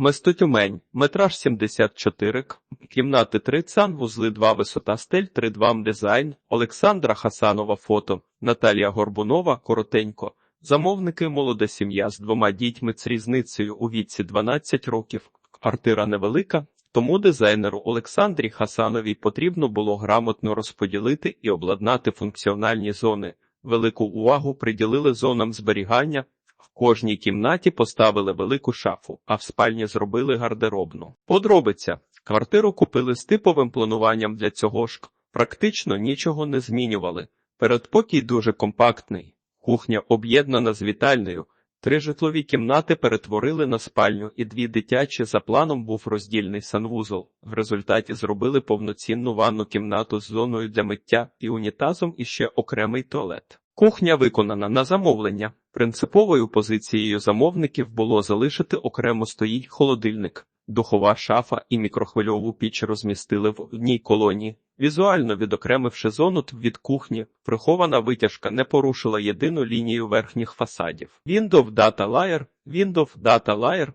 Место Тюмень, метраж 74 кімнати 3 цан, вузли 2 висота стель 3 2 дизайн, Олександра Хасанова фото, Наталія Горбунова коротенько. Замовники молода сім'я з двома дітьми з різницею у віці 12 років. Квартира невелика, тому дизайнеру Олександрі Хасановій потрібно було грамотно розподілити і обладнати функціональні зони. Велику увагу приділили зонам зберігання. В кожній кімнаті поставили велику шафу, а в спальні зробили гардеробну. Подробиця. Квартиру купили з типовим плануванням для цього ж. Практично нічого не змінювали. Передпокій дуже компактний. Кухня об'єднана з вітальною. Три житлові кімнати перетворили на спальню, і дві дитячі за планом був роздільний санвузол. В результаті зробили повноцінну ванну кімнату з зоною для миття і унітазом і ще окремий туалет. Кухня виконана на замовлення. Принциповою позицією замовників було залишити окремо стоїть холодильник. Духова шафа і мікрохвильову піч розмістили в одній колонії. Візуально відокремивши зону від кухні, прихована витяжка не порушила єдину лінію верхніх фасадів. Windows Data Layer, Windows Data Layer,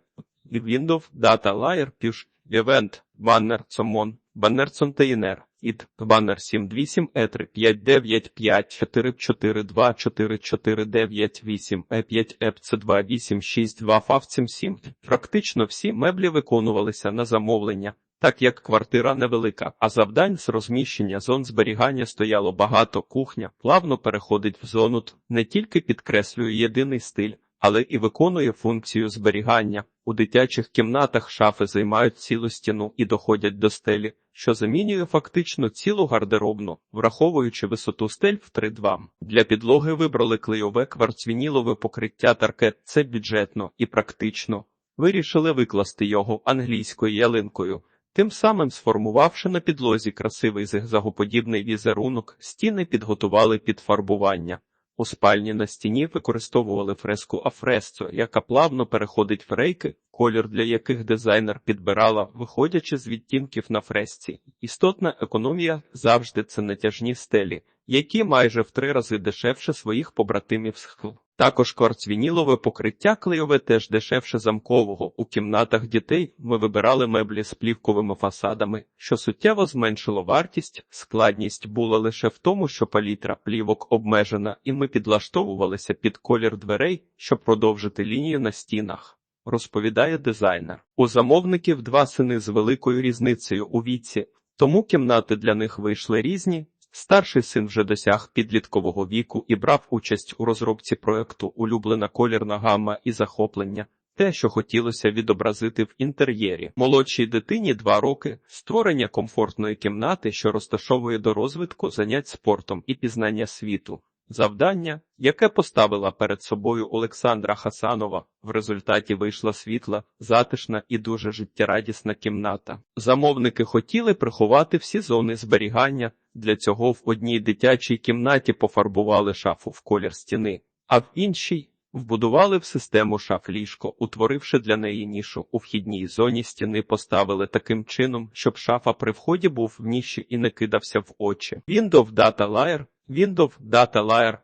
Windows Data Layer, Push, Event, Banner, Common, Banner Container, id, Banner 78, E3, 595, 442, 4498, E5, EPC2, 862, FAV7, Практично всі меблі виконувалися на замовлення. Так як квартира невелика, а завдань з розміщення зон зберігання стояло багато, кухня плавно переходить в зону, т, не тільки підкреслює єдиний стиль, але і виконує функцію зберігання. У дитячих кімнатах шафи займають цілу стіну і доходять до стелі, що замінює фактично цілу гардеробну, враховуючи висоту стель в 3-2. Для підлоги вибрали клейове кварцвінілове покриття таркет. Це бюджетно і практично. Вирішили викласти його англійською ялинкою. Тим самим сформувавши на підлозі красивий зигзагоподібний візерунок, стіни підготували під фарбування. У спальні на стіні використовували фреску афресцо, яка плавно переходить в рейки, колір для яких дизайнер підбирала, виходячи з відтінків на фресці. Істотна економія завжди це натяжні стелі, які майже в три рази дешевше своїх побратимів з хл. Також кварцвінілове покриття клейове теж дешевше замкового. У кімнатах дітей ми вибирали меблі з плівковими фасадами, що суттєво зменшило вартість. Складність була лише в тому, що палітра плівок обмежена, і ми підлаштовувалися під колір дверей, щоб продовжити лінію на стінах. Розповідає дизайнер. У замовників два сини з великою різницею у віці, тому кімнати для них вийшли різні. Старший син вже досяг підліткового віку і брав участь у розробці проекту улюблена колірна гамма і захоплення, те, що хотілося відобразити в інтер'єрі. Молодшій дитині два роки створення комфортної кімнати, що розташовує до розвитку занять спортом і пізнання світу. Завдання, яке поставила перед собою Олександра Хасанова, в результаті вийшла світла, затишна і дуже життєрадісна кімната. Замовники хотіли приховати всі зони зберігання. Для цього в одній дитячій кімнаті пофарбували шафу в колір стіни, а в іншій вбудували в систему шаф ліжко, утворивши для неї нішу. У вхідній зоні стіни поставили таким чином, щоб шафа при вході був в ніші і не кидався в очі. Windows Data Layer, Windows Data Layer,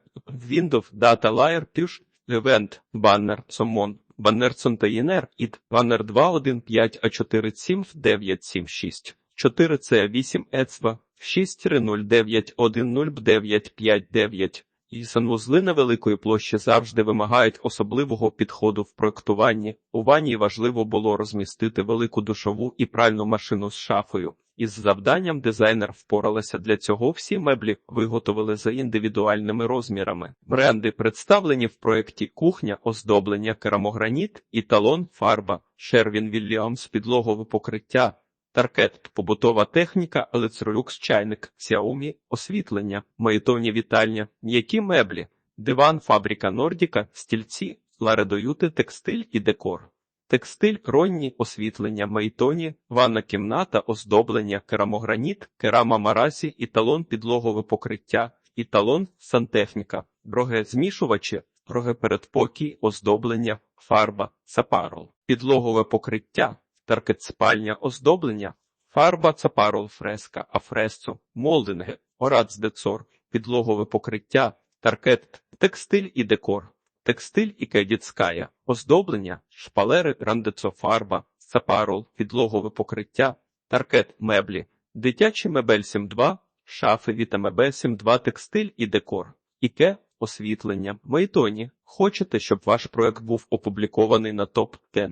Windows Data Layer, Push, Event, Banner, Summon, Banner Container, id, Banner 215 a 47 976 4 c 8 ецва 630910959 і санвузли невеликої площі завжди вимагають особливого підходу в проектуванні. У ванні важливо було розмістити велику душову і пральну машину з шафою. Із завданням дизайнер впоралася для цього всі меблі виготовили за індивідуальними розмірами. Бренди представлені в проєкті кухня, оздоблення, керамограніт, італон, фарба, Шервін Вільямс, підлогове покриття. Таркет, побутова техніка, Electrolux чайник, Xiaomi, освітлення, маєтовні вітальня, м'які меблі, диван, фабрика Нордіка, стільці, ларедоюти, текстиль і декор. Текстиль, ронні, освітлення, майтоні, ванна кімната, оздоблення, керамограніт, керама маразі, італон підлогове покриття, італон, сантехніка, броге змішувачі, броге передпокій, оздоблення, фарба, сапарол, підлогове покриття, таркет спальня, оздоблення, фарба, цапарол, фреска, афресцо, молдинги, орацдецор, підлогове покриття, таркет, текстиль і декор. Текстиль і кедіцкая, оздоблення, шпалери, рандецо, фарба, Сапарол, підлогове покриття, таркет меблі, дитячі мебель 7.2, шафи Вітамебе 7.2 текстиль і декор, іке, освітлення, Мейтоні. Хочете, щоб ваш проект був опублікований на топ 10